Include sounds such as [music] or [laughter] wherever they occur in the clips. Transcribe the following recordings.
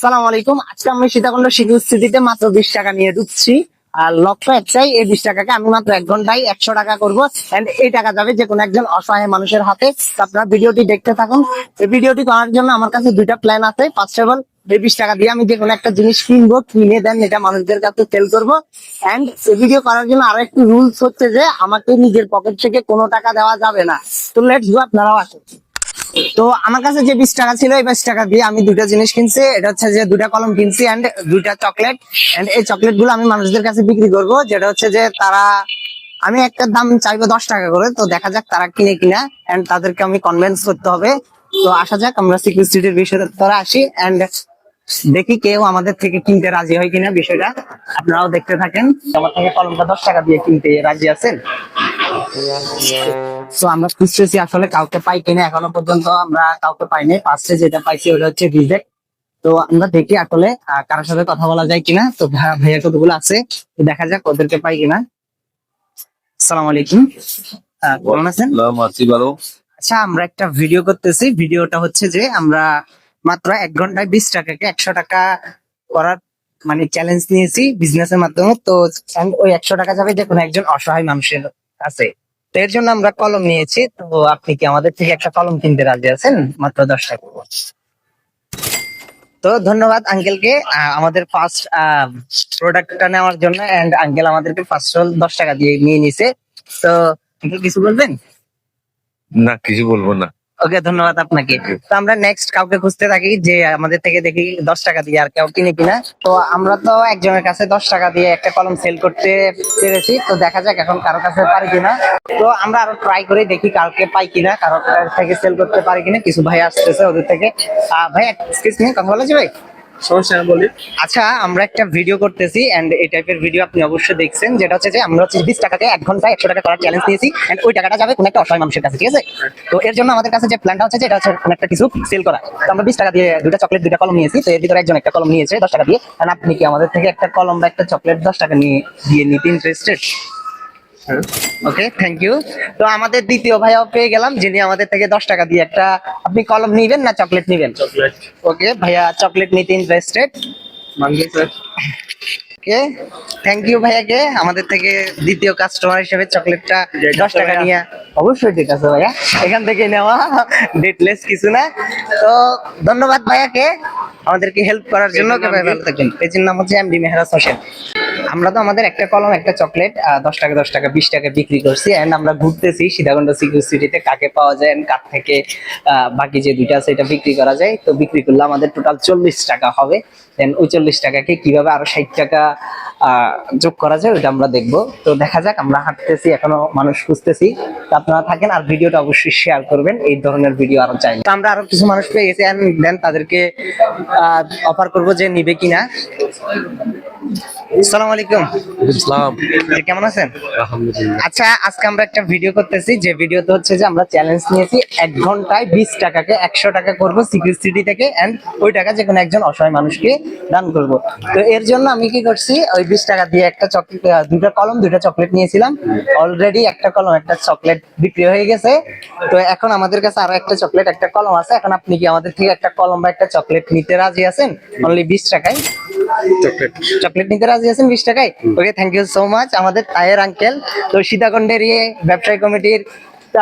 সালাম আলাইকুম। আজকে আমি সীতাকুণ্ড শিশু স্থিতিতে মাত্র বিশ টাকা নিয়ে ঢুকছি। আর লক্ষ্য একটাই এই বিশ টাকাকে আমি মাত্র এক ঘন্টায় একশো টাকা করব। এন্ড এই টাকা যাবে যে কোনো একজন অসহায় মানুষের হাতে। আপনারা ভিডিওটি দেখতে থাকুন। এই ভিডিওটি করার জন্য আমার কাছে দুইটা প্ল্যান আছে। অল এই বিশ টাকা দিয়ে আমি যে কোনো একটা জিনিস কিনবো, কিনে দেন, এটা মানুষদের কাছে সেল করব। এন্ড এই ভিডিও করার জন্য আরও একটি রুলস হচ্ছে যে, আমাকে নিজের পকেট থেকে কোনো টাকা দেওয়া যাবে না। তো লেটস গো আপনারাও আসুন। তো আমার কাছে যে বিশ টাকা ছিল, এই বিশ টাকা দিয়ে আমি দুটা জিনিস কিনছি। এটা হচ্ছে যে দুটা কলম কিনছি এন্ড দুইটা চকলেট এন্ড এই চকলেটগুলো আমি মানুষদের কাছে বিক্রি করব, যেটা হচ্ছে যে তারা, আমি একটা দাম চাইব দশ টাকা করে, তো দেখা যাক তারা কিনে কিনা। এন্ড তাদেরকে আমি কনভিন্স করতে হবে। তো আসা যাক, আমরা সিকিউরিটির বিষয়ে তারা আসি। এন্ড দেখি কেউ আমাদের থেকে কিনতে রাজি হয় কিনা বিষয়টা। আপনারাও দেখতে থাকেন। আমার থেকে কলমটা দশ টাকা দিয়ে কিনতে রাজি আছেন? তো আমরা খুঁজতেছি আসলে কাউকে পাই কিনা। এখনও পর্যন্ত আমরা কাউকে পাইনি ফার্স্টে যেটা পাইছি ওটা হচ্ছে রিজেক্ট তো আমরা দেখি আসলে কারোর সাথে কথা বলা যায় কিনা। তো ভাইয়া কতগুলো আছে? দেখা যাক ওদেরকে পাই কিনা। সালাম আলাইকুম। কেমন আছেন? আচ্ছা আমরা একটা ভিডিও করতেছি। ভিডিওটা হচ্ছে যে আমরা মাত্র এক ঘন্টায় বিশ টাকাকে একশো টাকা করার মানে চ্যালেঞ্জ নিয়েছি বিজনেস এর মাধ্যমে। তো ওই একশো টাকা যাবে যে কোনো একজন অসহায় মানুষের কাছে। তো এর জন্য আমরা কলম নিয়েছি। তো আপনি কি আমাদের থেকে একটা কলম কিনতে রাজি আছেন? মাত্র দশ টাকা। তো ধন্যবাদ আঙ্কেলকে। আমাদের ফার্স্ট প্রোডাক্টটা নেওয়ার জন্য এন্ড আঙ্কেল আমাদেরকে ফার্স্ট রোল দশ টাকা দিয়ে নিয়ে নিছে। তো কিছু বলবেন? না, কিছু বলব না। ওকে ধন্যবাদ আপনাকে। তো আমরা নেক্সট কাউকে খুঁজতে থাকি যে আমাদের থেকে দেখি দশ টাকা দিয়ে আর কেউ কিনে কিনা। তো আমরা তো একজনের কাছে দশ টাকা দিয়ে একটা কলম সেল করতে পেরেছি। তো দেখা যাক এখন কারও কাছে পারি কিনা। তো আমরা আরও ট্রাই করে দেখি কালকে পাই কিনা কারও থেকে সেল করতে পারি কিনা। কিছু ভাই আসতেছে ওদের থেকে। ভাই এক্সকিউজ মি কথা বলা যাবে আচ্ছা আমরা একটা ভিডিও করতেছি এন্ড এই টাইপের ভিডিও আপনি অবশ্যই দেখছেন, যেটা হচ্ছে যে আমরা হচ্ছে বিশ টাকাতে এক ঘন্টায় একশো টাকা করার চ্যালেঞ্জ নিয়েছি এন্ড ওই টাকাটা যাবে কোনো একটা অসহায় মানুষের কাছে, ঠিক আছে? তো এর জন্য আমাদের কাছে যে প্ল্যানটা হচ্ছে যে এটা হচ্ছে একটা কিছু সেল করা। তো আমরা বিশ টাকা দিয়ে দুটা চকলেট দুটা কলম নিয়েছি, তো এর ভিতরে একজন একটা কলম নিয়েছে দশ টাকা দিয়ে। আপনি কি আমাদের থেকে একটা কলম বা একটা চকলেট দশ টাকা নিয়ে দিয়ে নিতে ইন্টারেস্টেড ওকে থ্যাংক ইউ তো আমাদের দ্বিতীয় ভাইয়াও পেয়ে গেলাম যিনি আমাদের থেকে দশ টাকা দিয়ে একটা আপনি কলম নিবেন না চকলেট নিবেন? চকলেট ওকে ভাইয়া চকলেট নিতে ইন্টারেস্টেড ওকে থ্যাংক ইউ ভাইয়াকে আমাদের থেকে দ্বিতীয় কাস্টমার হিসেবে চকলেটটা দশ টাকা? নিয়ে অবশ্যই ঠিক আছে ভাইয়া এখান থেকে নেওয়া ডেটলেস কিছু না। তো ধন্যবাদ ভাইয়াকে আমাদেরকে হেল্প করার জন্য ভাই ভালো থাকবেন। পেজের নাম হচ্ছে এমডি মেহরাজ হোসেন। আমরা তো আমাদের একটা কলম, একটা চকলেট দশ টাকা দশ টাকা, বিশ টাকা বিক্রি করছি এন্ড আমরা ঘুরতেছি সীতাকুণ্ড সিকিউরিটিতে কাকে পাওয়া যায় কার থেকে বাকি যে দুইটা আছে এটা বিক্রি করা যায়। তো বিক্রি করলে আমাদের টোটাল চল্লিশ টাকা হবে। দেন ওই চল্লিশ টাকাকে কীভাবে আরও ষাট টাকা যোগ করা যায় ওইটা আমরা দেখব। তো দেখা যাক, আমরা হাঁটতেছি, এখনও মানুষ খুঁজতেছি। তো আপনারা থাকেন আর ভিডিওটা অবশ্যই শেয়ার করবেন। এই ধরনের ভিডিও আরও চাই তো আমরা আরও কিছু মানুষ পেয়ে গেছি দেন তাদেরকে অফার করব যে নিবে কিনা। আসসালামু আলাইকুম। ইসলাম জি, কেমন আছেন? আলহামদুলিল্লাহ। আচ্ছা আজকে আমরা একটা ভিডিও করতেছি। যে ভিডিওতে হচ্ছে যে আমরা চ্যালেঞ্জ নিয়েছি এক ঘন্টায় বিশ টাকাকে একশো টাকা করব সিকিউরিটি থেকে এন্ড ওই টাকা যে কোনো একজন অসহায় মানুষকে দান করব। তো এর জন্য আমি কি করছি ওই বিশ টাকা দিয়ে একটা চকলেট দুটা কলম দুটা চকলেট নিয়েছিলাম। অলরেডি একটা কলম একটা চকলেট বিক্রি হয়ে গেছে। তো এখন আমাদের কাছে আরও একটা চকলেট একটা কলম আছে। এখন আপনি কি আমাদের থেকে একটা কলম বা একটা চকলেট নিতে রাজি আছেন? অনলি বিশ টাকায়? চকলেট চকলেট নিতে রাজি আছেন বিশ টাকায়? Okay thank you so much আমাদের তায়ের আঙ্কেল তো সীতাকুণ্ডের ইয়ে ব্যবসায়ী কমিটির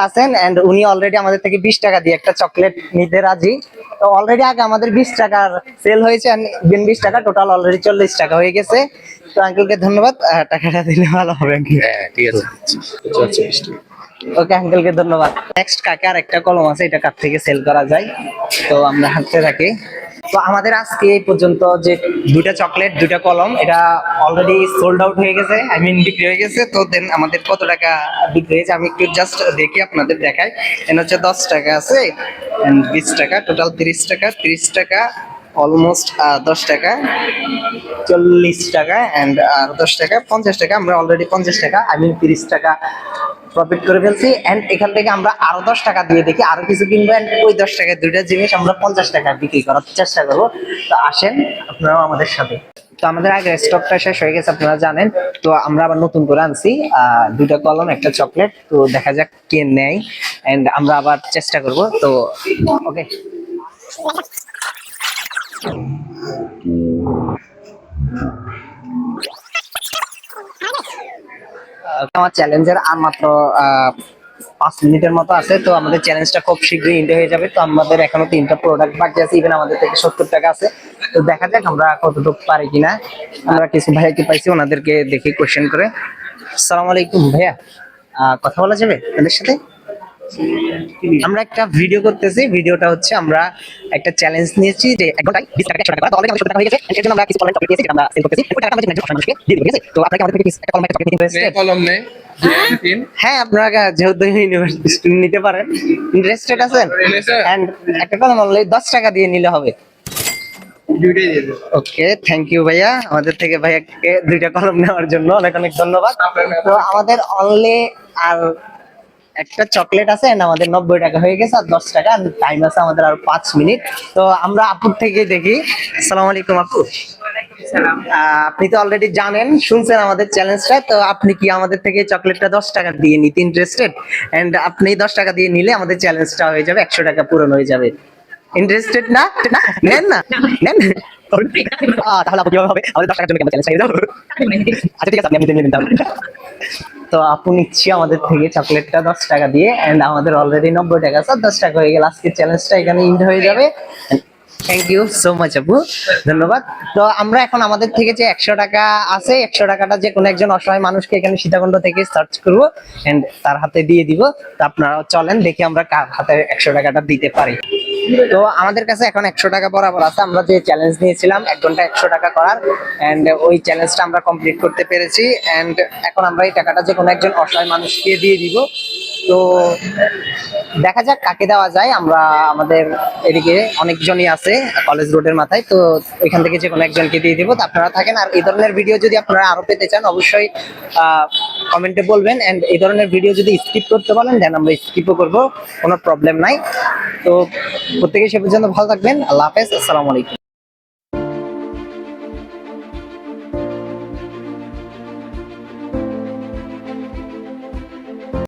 আছেন এন্ড উনি অলরেডি আমাদের থেকে বিশ টাকা দিয়ে একটা চকলেট নিতে রাজি। তো অলরেডি আগে আমাদের বিশ টাকার সেল হয়েছে বিশ টাকা টোটাল অলরেডি চল্লিশ টাকা হয়ে গেছে। তো আঙ্কেলকে ধন্যবাদ টাকাটা দিলে ভালো হবে হ্যাঁ ঠিক আছে। ওকে আঙ্কেলকে ধন্যবাদ। নেক্সট কাকে আর একটা কলম আছে এটা কার থেকে সেল করা যায়? তো আমরা হাঁটতে থাকি। তো আমাদের আজকে এই পর্যন্ত যে দুইটা চকলেট, দুইটা কলম, এটা অলরেডি সোল্ড আউট হয়ে গেছে আই মিন বিক্রি হয়ে গেছে, তো দেন আমাদের কত টাকা বিক্রি হয়েছে আমি একটু জাস্ট দেখি, আপনাদের দেখাই। এন হচ্ছে দশ টাকা আছে বিশ টাকা টোটাল তিরিশ টাকা তিরিশ টাকা অলমোস্ট দশ টাকা, চল্লিশ টাকা অ্যান্ড আর দশ টাকা, পঞ্চাশ টাকা, আমরা অলরেডি পঞ্চাশ টাকা আই মিন তিরিশ টাকা প্রফিট করে ফেলছি এন্ড এখান থেকে আমরা আরও দশ টাকা দিয়ে দেখি, আরও কিছু কিনবো and ওই দশ টাকায় দুইটা জিনিস আমরা পঞ্চাশ টাকা বিক্রি করার চেষ্টা করব। তো আসেন আপনারাও আমাদের সাথে। তো আমাদের আগে স্টকটা শেষ হয়ে গেছে, আপনারা জানেন। তো আমরা আবার নতুন করে আনছি দুইটা কলম, একটা চকলেট তো দেখা যাক কে নেয় এন্ড আমরা আবার চেষ্টা করব। তো ওকে আমার চ্যালেঞ্জের আর মাত্র পাঁচ মিনিটের মতো আছে, তো আমাদের চ্যালেঞ্জটা খুব শীঘ্রই এন্ড হয়ে যাবে। তো আমাদের এখনও তিনটা প্রোডাক্ট বাকি আছে ইভেন আমাদের থেকে সত্তর টাকা আছে। তো দেখা যাক আমরা কতটুকু পারি কিনা। আমরা কিছু ভাইয়াকে পাইছি, ওনাদেরকে দেখে কোশ্চেন করে। আসসালামু আলাইকুম ভাইয়া। কথা বলা যাবে তাদের সাথে? আমরা একটা ভিডিও করতেছি। ভিডিওটা হচ্ছে আমরা একটা চ্যালেঞ্জ নিয়েছি যে এক ঘন্টায় বিশ টাকা একশো টাকা অলরেডি আমাদের টাকা হয়ে গেছে। এর জন্য আমরা কিছু অনলাইন চকলেট পেয়েছি যেটা আমরা সেল করতেছি। ওই টাকাটা আমরা যে মানুষকে দিয়ে দেবো তো আপনাকে আমাদের থেকে একটা কলম একটা চকলেট নিতে নে কলম নে হ্যাঁ? আপনারা যেহেতু ইউনিভার্সিটি নিতে পারেন ইন্টারেস্টেড আছেন? এন্ড একটা কলম দশ টাকা দিয়ে নিলে হবে। ওকে থ্যাংক ইউ ভাইয়া। আমাদের থেকে ভাইয়াকে দুইটা কলম নেওয়ার জন্য অনেক অনেক ধন্যবাদ। তো আমাদের অনলি আর একটা চকলেট আছে আমাদের নব্বই টাকা হয়ে গেছে আর দশ টাকা টাইম আছে আমাদের আর পাঁচ মিনিট তো আমরা আপুর থেকে দেখি। আসসালামু আলাইকুম আপু। আপনি তো অলরেডি জানেন শুনছেন আমাদের চ্যালেঞ্জটা তো আপনি কি আমাদের থেকে চকলেটটা দশ টাকা দিয়ে নিতে ইন্টারেস্টেড অ্যান্ড আপনি দশ টাকা দিয়ে নিলে আমাদের চ্যালেঞ্জটা হয়ে যাবে একশো টাকা পূরণ হয়ে যাবে। ইন্টারেস্টেড না? না? নেন না? নেন? [laughs] তাহলে আপু কীভাবে হবে? আমাদের দশ টাকার জন্য কেন চ্যালেঞ্জ হয়ে [laughs] আচ্ছা ঠিক আছে আপনি আপনি নিয়ে নিন তাহলে। তো আপু নিচ্ছি আমাদের থেকে চকলেটটা দশ টাকা দিয়ে অ্যান্ড আমাদের অলরেডি নব্বই টাকা স্যার দশ টাকা হয়ে গেল। আজকের চ্যালেঞ্জটা এখানে ইন্ড হয়ে যাবে। থ্যাংক ইউ সো মাচ আপু। ধন্যবাদ। তো আমরা এখন আমাদের থেকে যে একশো টাকা আছে, একশো টাকাটা যে কোনো একজন অসহায় মানুষকে এখানে সীতাকুণ্ড থেকে সার্চ করব এন্ড তার হাতে দিয়ে দিব। তো আপনারা চলেন, দেখি আমরা কার হাতে একশো টাকাটা দিতে পারি। তো আমাদের কাছে এখন একশো টাকা বরাবর আছে। আমরা যে চ্যালেঞ্জ নিয়েছিলাম, এক ঘণ্টা একশো টাকা করার অ্যান্ড ওই চ্যালেঞ্জটা আমরা কমপ্লিট করতে পেরেছি অ্যান্ড এখন আমরা এই টাকাটা যে কোনো একজন অসহায় মানুষকে দিয়ে দিব। তো দেখা যাক কাকে দেওয়া যায়। আমরা আমাদের এদিকে অনেকজনই আছে কলেজ রোডের মাথায়, তো এখান থেকে যে কোনো একজনকে দিয়ে দিব। তো আপনারা থাকেন, আর এই ধরনের ভিডিও যদি আপনারা আরও পেতে চান, অবশ্যই কমেন্টে বলবেন অ্যান্ড এই ধরনের ভিডিও যদি স্কিপ করতে বলেন দেন আমরা স্কিপও করব, কোনো প্রবলেম নাই। তো প্রত্যেকে সে পর্যন্ত ভালো থাকবেন। আল্লাহ হাফেজ। আসসালামু আলাইকুম।